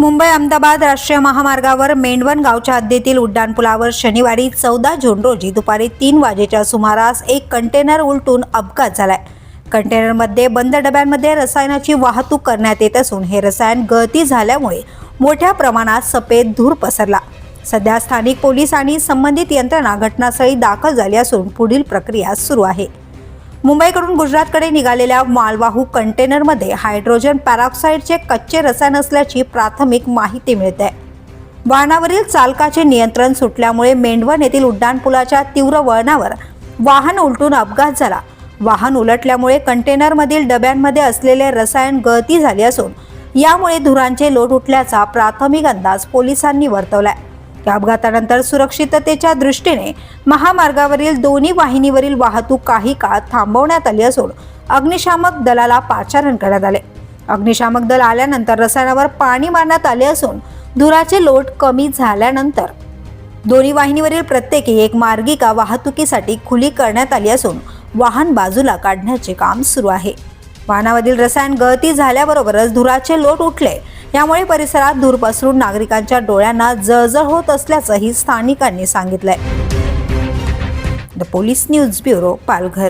मुंबई अहमदाबाद राष्ट्रीय महामार्गावर मेंढवण गावच्या हद्दीतील उड्डाणपुलावर शनिवारी चौदा जून रोजी दुपारी तीन वाजेच्या सुमारास एक कंटेनर उलटून अपघात झालाय. कंटेनरमध्ये बंद डब्यांमध्ये रसायनाची वाहतूक करण्यात येत असून हे रसायन गळती झाल्यामुळे मोठ्या प्रमाणात सफेद धूर पसरला. सध्या स्थानिक पोलीस आणि संबंधित यंत्रणा घटनास्थळी दाखल झाली असून पुढील प्रक्रिया सुरू आहे. मुंबईकडून गुजरातकडे निघालेल्या मालवाहू कंटेनरमध्ये हायड्रोजन पॅरॉक्साईडचे कच्चे रसायन असल्याची प्राथमिक माहिती मिळते. वाहनावरील चालकाचे नियंत्रण सुटल्यामुळे मेंढवण येथील उड्डाणपुलाच्या तीव्र वळणावर वाहन उलटून अपघात झाला. वाहन उलटल्यामुळे कंटेनरमधील डब्यांमध्ये असलेले रसायन गळती झाली असून यामुळे धुरांचे लोट उठल्याचा प्राथमिक अंदाज पोलिसांनी वर्तवलाय. या अपघातानंतर सुरक्षिततेच्या दृष्टीने महामार्गावरील दोन्ही वाहिनीवरील वाहतूक काही काळ थांबवण्यात आली असून अग्निशामक दलाला पाचारण करण्यात आले. अग्निशामक दल आल्यानंतर रसायनावर पाणी मारण्यात आले असून धुराचे लोट कमी झाल्यानंतर दोन्ही वाहिनीवरील प्रत्येकी एक मार्गिका वाहतुकीसाठी खुली करण्यात आली असून वाहन बाजूला काढण्याचे काम सुरू आहे. वाहनामधील रसायन गळती झाल्याबरोबरच धुराचे लोट उठले यामुळे परिसरात धूर पसरून नागरिकांच्या डोळ्यांना जळजळ होत असल्याचंही स्थानिकांनी सांगितलंय. The police news bureau Palghar.